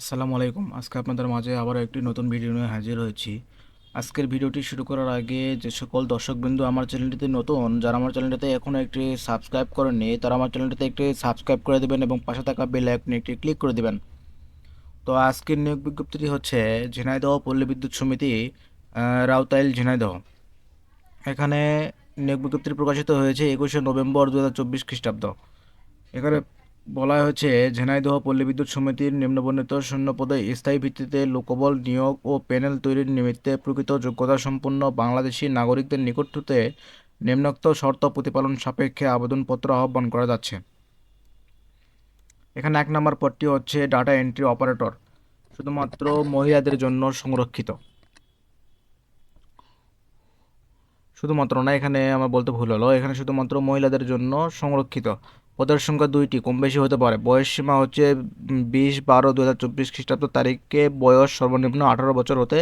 আসসালামু আলাইকুম। আজকে আপনাদের মাঝে আবার একটি নতুন ভিডিও নিয়ে হাজির হয়েছি। আজকের ভিডিওটি শুরু করার আগে যে সকল দর্শকবৃন্দু আমার চ্যানেলটিতে নতুন, যারা আমার চ্যানেলটিতে এখনও একটি সাবস্ক্রাইব করেননি, তারা আমার চ্যানেলটিতে একটি সাবস্ক্রাইব করে দেবেন এবং পাশে থাকা বেল আইকনে একটি ক্লিক করে দেবেন। তো আজকের নিয়োগ বিজ্ঞপ্তিটি হচ্ছে ঝিনাইদহ পল্লী বিদ্যুৎ সমিতি রাউতাইল ঝিনাইদহ। এখানে নিয়োগ বিজ্ঞপ্তি প্রকাশিত হয়েছে একুশে নভেম্বর দু হাজার চব্বিশ খ্রিস্টাব্দ। এখানে বলা হয়েছে, ঝেনাইদহ পল্লী বিদ্যুৎ সমিতির নিম্নবর্ণিত শূন্য পদে স্থায়ী ভিত্তিতে লোকবল নিয়োগ ও প্যানেল তৈরির নিমিত্তে প্রকৃত যোগ্যতা সম্পন্ন বাংলাদেশি নাগরিকদের নিকট হতে নিম্নোক্ত শর্ত প্রতিপালন সাপেক্ষে আবেদনপত্র আহ্বান করা যাচ্ছে। এখানে এক নম্বর পদটি হচ্ছে ডাটা এন্ট্রি অপারেটর, শুধুমাত্র মহিলাদের জন্য সংরক্ষিত। শুধুমাত্র না, এখানে আমার বলতে ভুল হলো, এখানে শুধুমাত্র মহিলাদের জন্য সংরক্ষিত। পদের সংখ্যা দুইটি, কম বেশি হতে পারে। বয়স সীমা হচ্ছে বিশ, বারো দু হাজার চব্বিশ খ্রিস্টাব্দ তারিখে বয়স সর্বনিম্ন আঠারো বছর হতে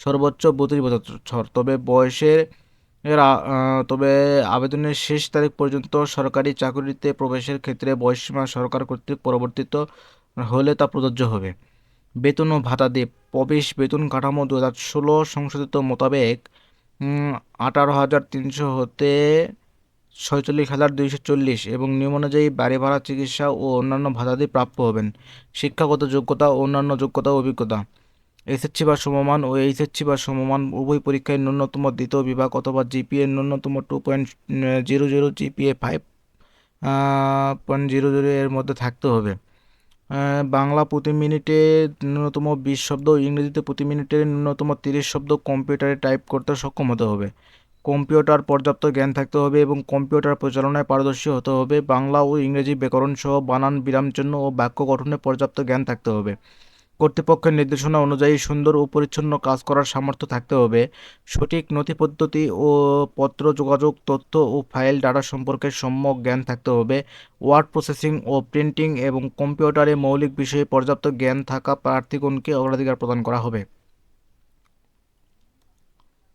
সর্বোচ্চ বত্রিশ বছর তবে বয়সের তবে আবেদনের শেষ তারিখ পর্যন্ত সরকারি চাকরিতে প্রবেশের ক্ষেত্রে বয়সসীমা সরকার কর্তৃক পরিবর্তিত হলে তা প্রযোজ্য হবে। বেতন ও ভাতা দিয়ে প্রবেশ বেতন কাঠামো দু হাজার ষোলো সংশোধিত মোতাবেক আঠারো হাজার তিনশো হতে ছয়চল্লিশ হাজার দুইশো চল্লিশ এবং নিয়ম অনুযায়ী বাড়ি ভাড়া, চিকিৎসা ও অন্যান্য ভাতাদি প্রাপ্য হবেন। শিক্ষাগত যোগ্যতা ও অন্যান্য যোগ্যতা ও অভিজ্ঞতা। এসএসসি বা সমমান ও এইচএসসি বা সমমান উভয় পরীক্ষায় ন্যূনতম দ্বিতীয় বিভাগ অথবা জিপিএ ন্যূনতম two point zero zero GPA five point zero zero এর মধ্যে থাকতে হবে। বাংলা প্রতি মিনিটে ন্যূনতম বিশ শব্দ, ইংরেজিতে প্রতি মিনিটে ন্যূনতম তিরিশ শব্দ কম্পিউটারে টাইপ করতে সক্ষম হতে হবে। কম্পিউটার পর্যাপ্ত জ্ঞান থাকতে হবে এবং কম্পিউটার পরিচালনায় পারদর্শী হতে হবে। বাংলা ও ইংরেজি ব্যাকরণ সহ বানান, বিরামচিহ্ন ও বাক্য গঠনে পর্যাপ্ত জ্ঞান থাকতে হবে। কর্তৃপক্ষের নির্দেশনা অনুযায়ী সুন্দর ও পরিচ্ছন্ন কাজ করার সামর্থ্য থাকতে হবে। সঠিক নথি পদ্ধতি ও পত্র যোগাযোগ, তথ্য ও ফাইল ডাটা সম্পর্কে সম্যক জ্ঞান থাকতে হবে। ওয়ার্ড প্রসেসিং ও প্রিন্টিং এবং কম্পিউটারে মৌলিক বিষয়ে পর্যাপ্ত জ্ঞান থাকা প্রার্থীগণকে অগ্রাধিকার প্রদান করা হবে।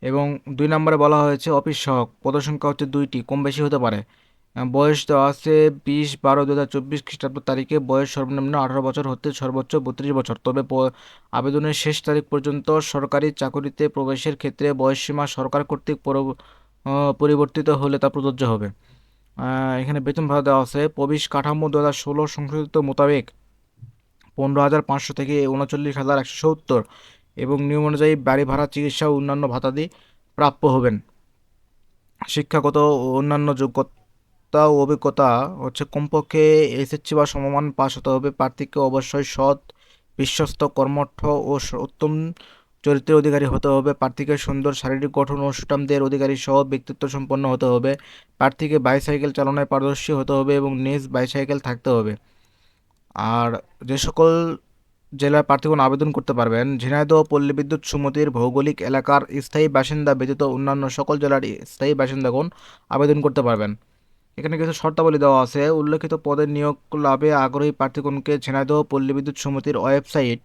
এবং দুই নম্বরে বলা হয়েছে, অফিস সহক পদসংখ্যা হচ্ছে দুইটি, কম বেশি হতে পারে। বয়স দেওয়া আছে বিশ, বারো দু হাজার চব্বিশ খ্রিস্টাব্দ তারিখে, বয়স সর্বনিম্ন আঠারো বছর হতে সর্বোচ্চ বত্রিশ বছর। তবে আবেদনের শেষ তারিখ পর্যন্ত সরকারি চাকরিতে প্রবেশের ক্ষেত্রে বয়সসীমা সরকার কর্তৃক পরিবর্তিত হলে তা প্রযোজ্য হবে। এখানে বেতন ভাতা দেওয়া আছে। প্রবেশ কাঠামো দু হাজার ষোলো সংশোধিত মোতাবেক পনেরো হাজার পাঁচশো থেকে উনচল্লিশ হাজার একশো সত্তর। এবং নিয়ম অনুযায়ী বাড়ি ভাড়া চিকিৎসা ও অন্যান্য ভাতাদি প্রাপ্য হবেন। শিক্ষাগত ও অন্যান্য যোগ্যতা ও অভিজ্ঞতা হচ্ছে কমপক্ষে এসএসসি বা সমমান পাস হতে হবে। প্রার্থীকে অবশ্যই সৎ, বিশ্বস্ত, কর্মঠ ও উত্তম চরিত্রের অধিকারী হতে হবে। প্রার্থীকে সুন্দর শারীরিক গঠন ও সুঠামদের অধিকারী সহ ব্যক্তিত্ব সম্পন্ন হতে হবে। প্রার্থীকে বাইসাইকেল চালনায় পারদর্শী হতে হবে এবং নিজ বাইসাইকেল থাকতে হবে। আর যে সকল জেলার প্রার্থীগণ আবেদন করতে পারবেন। ঝিনাইদহ পল্লী বিদ্যুৎ সমিতির ভৌগোলিক এলাকার স্থায়ী বাসিন্দা ব্যতীত অন্যান্য সকল জেলার স্থায়ী বাসিন্দাগণ আবেদন করতে পারবেন। এখানে কিছু শর্তাবলী দেওয়া আছে। উল্লেখিত পদের নিয়োগ লাভে আগ্রহী প্রার্থীগণকে ঝিনাইদহ পল্লী বিদ্যুৎ সমিতির website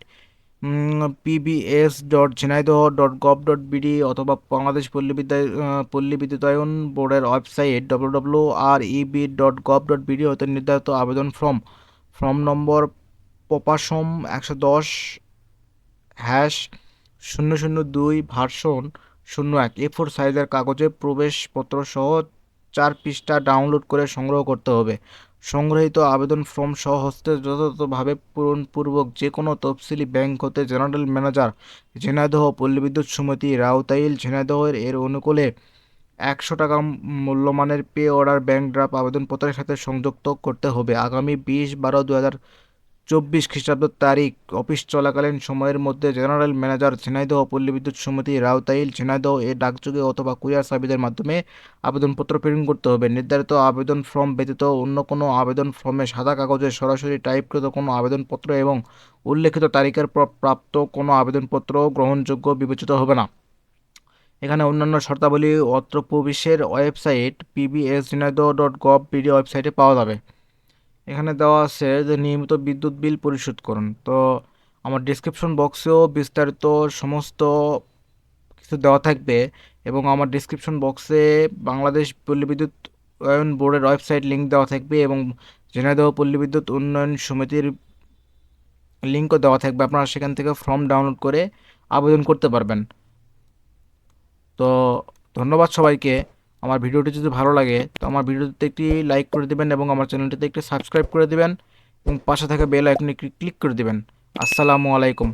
PBS dot Jhenaidah dot gov dot BD অথবা বাংলাদেশ পল্লী বিদ্যায় পল্লী বিদ্যুতায়ন বোর্ডের website W W R EB dot gov dot BD হতে নির্ধারিত আবেদন ফর্ম ফর্ম নম্বর পপাসম একশো দশ হ্যাশ শূন্য শূন্য দুই ভার্সন শূন্য এক। এ ফোর সাইজের কাগজে প্রবেশপত্র সহ চার পৃষ্ঠা ডাউনলোড করে সংগ্রহ করতে হবে। সংগ্রহীত আবেদন ফর্ম সহ হস্তে যথাযথভাবে পূরণপূর্বক যে কোনো তফসিলি ব্যাংক হতে জেনারেল ম্যানেজার ঝিনাইদহ পল্লী বিদ্যুৎ সমিতি রাউতাইল ঝিনাইদহের এর অনুকূলে একশো টাকা মূল্যমানের পে অর্ডার ব্যাংক ড্রাফট আবেদনপত্রের সাথে সংযুক্ত করতে হবে। আগামী বিশ বারো দু হাজার চব্বিশ খ্রিস্টাব্দ তারিখ, অফিস চলাকালীন সময়ের মধ্যে জেনারেল ম্যানেজার ঝিনাইদহ পল্লী বিদ্যুৎ সমিতি রাউতাইল ঝিনাইদহ এ ডাকযোগে অথবা কুরিয়ার সার্ভিসের মাধ্যমে আবেদনপত্র প্রেরণ করতে হবে। নির্ধারিত আবেদন ফর্ম ব্যতীত অন্য কোনো আবেদন ফর্মে সাদা কাগজে সরাসরি টাইপকৃত কোনো আবেদনপত্র এবং উল্লেখিত তারিখের পর প্রাপ্ত কোনো আবেদনপত্র গ্রহণযোগ্য বিবেচিত হবে না। এখানে অন্যান্য শর্তাবলী অত্র প্রবেশের website PBS Jhenaidah dot gov BD ওয়েবসাইটে পাওয়া যাবে। এখানে দেওয়া আছে যে নিয়মিত বিদ্যুৎ বিল পরিশোধ করুন। তো আমার ডিসক্রিপশন বক্সেও বিস্তারিত সমস্ত কিছু দেওয়া থাকবে এবং আমার ডিসক্রিপশন বক্সে বাংলাদেশ পল্লী বিদ্যুৎ উন্নয়ন বোর্ডের ওয়েবসাইট লিঙ্ক দেওয়া থাকবে এবং ঝিনাইদহ পল্লী বিদ্যুৎ উন্নয়ন সমিতির লিঙ্কও দেওয়া থাকবে। আপনারা সেখান থেকে ফর্ম ডাউনলোড করে আবেদন করতে পারবেন। তো ধন্যবাদ সবাইকে। আমার ভিডিওটি যদি ভালো লাগে, তো আমার ভিডিওতে একটি লাইক করে দেবেন এবং আমার চ্যানেলটিতে একটি সাবস্ক্রাইব করে দেবেন এবং পাশে থাকা বেল আইকনে ক্লিক করে দেবেন। আসসালামু আলাইকুম।